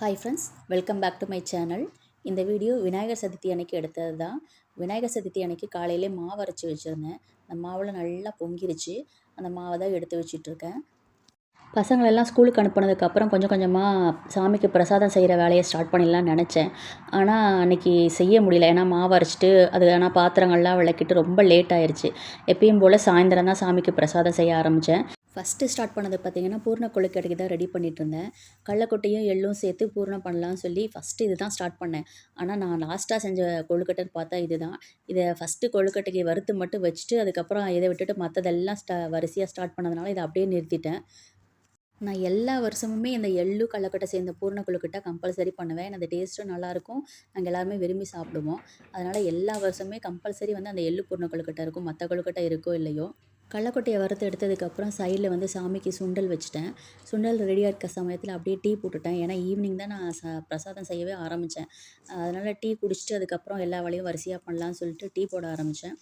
Hi friends welcome back to my channel இந்த video Vinayagar Chaturthi அன்னைக்கு எடுத்தது தான் விநாயகர் சதுர்த்தி அன்னைக்கு காலையிலே மாவு அரைச்சி வச்சுருந்தேன். அந்த மாவில் நல்லா பொங்கிருச்சு. அந்த மாவை தான் எடுத்து வச்சிட்ருக்கேன். பசங்களெல்லாம் ஸ்கூலுக்கு அனுப்புனதுக்கப்புறம் கொஞ்சம் கொஞ்சமாக சாமிக்கு பிரசாதம் செய்கிற வேலையை ஸ்டார்ட் பண்ணிடலாம்னு நினச்சேன். ஆனால் அன்றைக்கி செய்ய முடியல. ஏன்னா மாவு அரைச்சிட்டு அது ஆனால் பாத்திரங்கள்லாம் விளக்கிட்டு ரொம்ப லேட் ஆயிடுச்சு எப்பயும் போல் சாயந்தரம் தான் சாமிக்கு பிரசாதம் செய்ய ஆரம்பித்தேன் ஃபஸ்ட்டு ஸ்டார்ட் பண்ணது பார்த்திங்கன்னா பூர்ண கொழுக்கட்டைக்கு தான் ரெடி பண்ணிகிட்டு இருந்தேன் கடலக்கொட்டையும் எள்ளும் சேர்த்து பூர்ணம் பண்ணலாம்னு சொல்லி ஃபஸ்ட்டு இது தான் ஸ்டார்ட் பண்ணேன். ஆனால் நான் லாஸ்ட்டாக செஞ்ச கொழுக்கட்டைன்னு பார்த்தா இது தான் இதை ஃபஸ்ட்டு கொழுக்கட்டைக்கு வறுத்து மட்டும் வச்சுட்டு அதுக்கப்புறம் இதை விட்டுட்டு மற்றதெல்லாம் ஸ்டா வரிசையாக ஸ்டார்ட் பண்ணதுனால இதை அப்படியே நிறுத்திட்டேன். நான் எல்லா வருஷமுமே இந்த எள்ளு கடலக்கொட்டை சேர்ந்த பூர்ண கொழுக்கட்டை கம்பல்சரி பண்ணுவேன். அந்த டேஸ்ட்டும் நல்லாயிருக்கும். நாங்கள் எல்லாருமே விரும்பி சாப்பிடுவோம். அதனால் எல்லா வருஷமே கம்பல்சரி வந்து அந்த எள்ளு பூர்ண கொழுக்கட்டை இருக்கும். மற்ற கொழுக்கட்டை இருக்கோ இல்லையோ. கடலக்கொட்டையை வறுத்து எடுத்ததுக்கப்புறம் சைடில் வந்து சாமிக்கு சுண்டல் வச்சுட்டேன். சுண்டல் ரெடியாக இருக்க சமயத்தில் அப்படியே டீ போட்டுட்டேன். ஏன்னா ஈவினிங் தான் நான் ச பிரசாதம் செய்யவே ஆரம்பித்தேன் அதனால் டீ குடிச்சிட்டு அதுக்கப்புறம் எல்லா வேலையும் வரிசையாக பண்ணலான்னு சொல்லிட்டு டீ போட ஆரம்பித்தேன்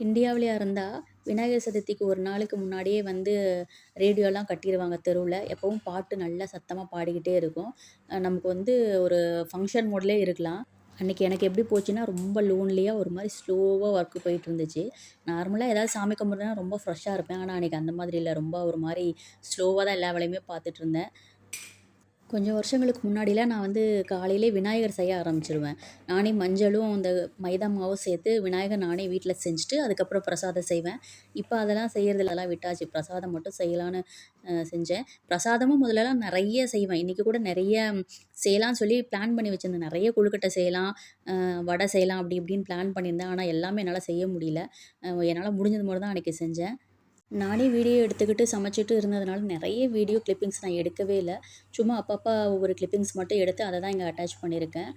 இந்தியாவிலேயா இருந்தால் விநாயகர் சதுர்த்திக்கு ஒரு நாளுக்கு முன்னாடியே வந்து ரேடியோலாம் கட்டிடுவாங்க தெருவில். எப்போவும் பாட்டு நல்லா சத்தமாக பாடிக்கிட்டே இருக்கும். நமக்கு வந்து ஒரு ஃபங்க்ஷன் மோட்லேயே இருக்கலாம். அன்றைக்கி எனக்கு எப்படி போச்சுன்னா ரொம்ப லோன்லியாக ஒரு மாதிரி ஸ்லோவாக ஒர்க்கு போயிட்டு இருந்துச்சு. நார்மலாக ஏதாவது சாமி கும்பிட்றதுனா ரொம்ப ஃப்ரெஷ்ஷாக இருப்பேன். ஆனால் அன்றைக்கி அந்த மாதிரி இல்லை. ரொம்ப ஒரு மாதிரி ஸ்லோவாக தான் எல்லா வேலையுமே பார்த்துட்டு இருந்தேன். கொஞ்சம் வருஷங்களுக்கு முன்னாடிலாம் நான் வந்து காலையிலே விநாயகர் செய்ய ஆரம்பிச்சிருவேன். நானே மஞ்சளும் அந்த மைதா மாவும் சேர்த்து விநாயகர் நானே வீட்டில் செஞ்சுட்டு அதுக்கப்புறம் பிரசாதம் செய்வேன். இப்போ அதெல்லாம் செய்கிறதுலலாம் விட்டாச்சு. பிரசாதம் மட்டும் செய்யலான்னு செஞ்சேன். பிரசாதமும் முதலெல்லாம் நிறைய செய்வேன். இன்றைக்கி கூட நிறைய செய்யலாம்னு சொல்லி பிளான் பண்ணி வச்சுருந்தேன். நிறைய கொழுக்கட்டை செய்யலாம் வடை செய்யலாம் அப்படி இப்படின்னு பிளான் பண்ணியிருந்தேன். ஆனால் எல்லாமே என்னால் செய்ய முடியல. என்னால் முடிஞ்சது மட்டும் தான் அன்றைக்கி செஞ்சேன். நானே வீடியோ எடுத்துக்கிட்டு சமைச்சிட்டு இருந்ததுனால நிறைய வீடியோ கிளிப்பிங்ஸ் நான் எடுக்கவே இல்லை. சும்மா அப்பப்போ ஒவ்வொரு கிளிப்பிங்ஸ் மட்டும் எடுத்து அதை தான் இங்கே அட்டாச் பண்ணியிருக்கேன்.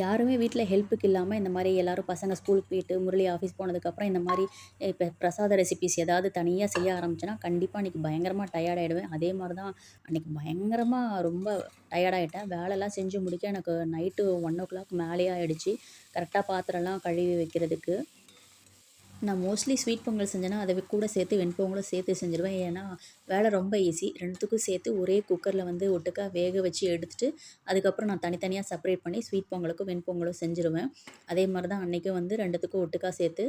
யாருமே வீட்டில் ஹெல்ப்புக்கு இல்லாமல் இந்த மாதிரி எல்லோரும் பசங்க ஸ்கூலுக்கு போயிட்டு முரளி ஆஃபீஸ் போனதுக்கப்புறம் இந்த மாதிரி இப்போ பிரசாத ரெசிபிஸ் ஏதாவது தனியாக செய்ய ஆரம்பிச்சேன்னா கண்டிப்பாக அன்றைக்கி பயங்கரமாக டயர்ட் ஆகிடுவேன் அதே மாதிரி தான் அன்றைக்கி பயங்கரமாக ரொம்ப டயர்டாகிட்டேன் வேலைலாம் செஞ்சு முடிக்க எனக்கு நைட்டு ஒன் ஓ கிளாக் மேலேயே ஆகிடுச்சு கரெக்டாக பாத்திரம்லாம் கழுவி வைக்கிறதுக்கு. நான் மோஸ்ட்லி ஸ்வீட் பொங்கல் செஞ்சேன்னா அதை கூட சேர்த்து வெண்பொங்கலும் சேர்த்து செஞ்சுருவேன். ஏன்னா வேலை ரொம்ப ஈஸி ரெண்டுத்துக்கும் சேர்த்து ஒரே குக்கரில் வந்து ஒட்டுக்கா வேக வச்சு எடுத்துகிட்டு அதுக்கப்புறம் நான் தனித்தனியாக செப்பரேட் பண்ணி ஸ்வீட் பொங்கலுக்கும் வெண்பொங்கலும் செஞ்சுருவேன். அதே மாதிரி தான் அன்றைக்கும் வந்து ரெண்டுத்துக்கும் ஒட்டுக்கா சேர்த்து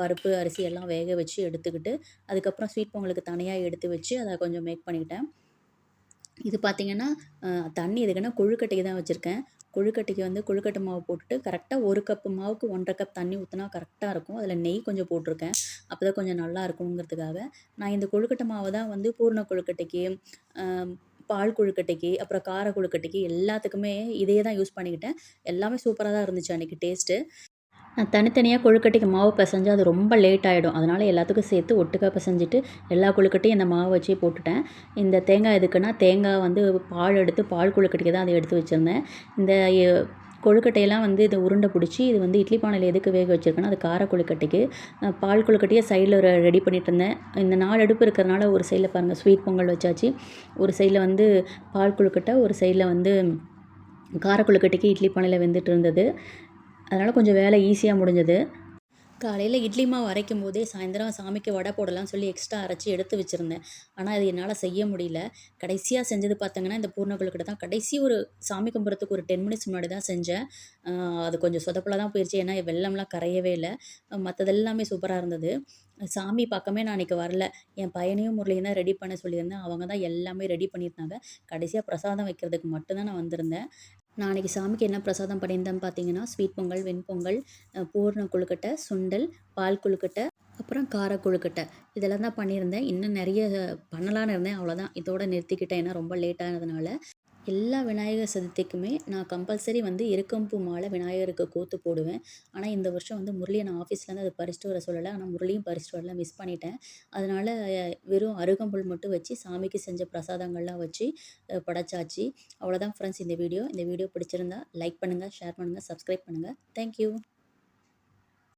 பருப்பு அரிசி எல்லாம் வேக வச்சு எடுத்துக்கிட்டு அதுக்கப்புறம் ஸ்வீட் பொங்கலுக்கு தனியாக எடுத்து வச்சு அதை கொஞ்சம் மேக் பண்ணிக்கிட்டேன். இது பார்த்திங்கன்னா தண்ணி எதுக்குன்னா கொழுக்கட்டைக்கு தான் வச்சுருக்கேன். கொழுக்கட்டைக்கு வந்து கொழுக்கட்டை மாவு போட்டுட்டு கரெக்டாக ஒரு கப்பு மாவுக்கு ஒன்றரை கப் தண்ணி ஊற்றினா கரெக்டாக இருக்கும். அதில் நெய் கொஞ்சம் போட்டிருக்கேன். அப்போ தான் கொஞ்சம் நல்லா இருக்குங்கிறதுக்காக. நான் இந்த கொழுக்கட்டை மாவை தான் வந்து பூர்ண கொழுக்கட்டைக்கு பால் கொழுக்கட்டைக்கு அப்புறம் கார கொழுக்கட்டைக்கு எல்லாத்துக்குமே இதையே தான் யூஸ் பண்ணிக்கிட்டேன். எல்லாமே சூப்பராக தான் இருந்துச்சு அன்றைக்கி டேஸ்ட்டு நான் தனித்தனியாக கொழுக்கட்டைக்கு மாவு பிசைஞ்சு அது ரொம்ப லேட் ஆகிடும் அதனால் எல்லாத்துக்கும் சேர்த்து ஒட்டுக்கா பிசைஞ்சிட்டு எல்லா கொழுக்கட்டையும் இந்த மாவு வச்சே போட்டுட்டேன். இந்த தேங்காய் எதுக்குன்னா தேங்காய் வந்து பால் எடுத்து பால் கொழுக்கட்டைக்கு தான் அதை எடுத்து வச்சுருந்தேன். இந்த கொழுக்கட்டையெல்லாம் வந்து இதை உருண்டை பிடிச்சி இது வந்து இட்லி பானையில் எதுக்கு வேக வச்சுருக்கேன்னா அது கார கொழுக்கட்டைக்கு. பால் கொழுக்கட்டையை சைடில் ஒரு ரெடி பண்ணிட்டு இருந்தேன். இந்த நாலு அடுப்பு இருக்கிறனால ஒரு சைடில் பாருங்கள் ஸ்வீட் பொங்கல் வச்சாச்சு. ஒரு சைடில் வந்து பால் கொழுக்கட்டை ஒரு சைடில் வந்து கார கொழுக்கட்டைக்கு இட்லி பானையில் வெந்துட்டு இருந்தது. அதனால் கொஞ்சம் வேலை ஈஸியாக முடிஞ்சது. காலையில் இட்லி மாவு அரைக்கும் போதே சாயந்தரம் சாமிக்கு வடை போடலாம்னு சொல்லி எக்ஸ்ட்ரா அரைச்சி எடுத்து வச்சுருந்தேன். ஆனால் அது என்னால் செய்ய முடியல. கடைசியாக செஞ்சது பார்த்தீங்கன்னா இந்த பூர்ண கொழுக்கட்டை தான். கடைசி ஒரு சாமி கும்பிட்றதுக்கு ஒரு டென் மினிட்ஸ் முன்னாடி தான் செஞ்சேன். அது கொஞ்சம் சொதப்பில் தான் போயிடுச்சு ஏன்னா வெள்ளம்லாம் கரையவே இல்லை. மற்றதெல்லாமே சூப்பராக இருந்தது. சாமி பக்கமே நான் அன்றைக்கி வரல. என் பையனையும் முரளியும் தான் ரெடி பண்ண சொல்லியிருந்தேன். அவங்க தான் எல்லாமே ரெடி பண்ணியிருந்தாங்க. கடைசியாக பிரசாதம் வைக்கிறதுக்கு மட்டும்தான் நான் வந்திருந்தேன். நான் அன்றைக்கி சாமிக்கு என்ன பிரசாதம் பண்ணியிருந்தேன் பார்த்தீங்கன்னா ஸ்வீட் பொங்கல் வெண்பொங்கல் பூர்ண கொழுக்கட்டை சுண்டல் பால் கொழுக்கட்டை அப்புறம் கார கொழுக்கட்டை. இதெல்லாம் தான் பண்ணியிருந்தேன். இன்னும் நிறைய பண்ணலான்னு இருந்தேன். அவ்வளோதான் இதோட நிறுத்திக்கிட்டேன். ஏன்னா ரொம்ப லேட்டானதுனால எல்லா விநாயகர் சதுர்த்திக்குமே நான் கம்பல்சரி வந்து எருக்கம்பூ மாலை விநாயகருக்கு கோத்து போடுவேன். ஆனால் இந்த வருஷம் வந்து முரளியை நான் ஆஃபீஸ்லேருந்து அதை பறிச்சுட்டு வர சொல்லலை. ஆனால் முரளியும் பறிச்சுட்டு வரல மிஸ் பண்ணிட்டேன். அதனால் வெறும் அருகம்புல் மட்டும் வச்சு சாமிக்கு செஞ்ச பிரசாதங்கள்லாம் வச்சு படைச்சாச்சு. அவ்வளோதான் ஃப்ரெண்ட்ஸ் இந்த வீடியோ இந்த வீடியோ பிடிச்சிருந்தா லைக் பண்ணுங்கள் ஷேர் பண்ணுங்கள் சப்ஸ்கிரைப் பண்ணுங்கள் தேங்க்யூ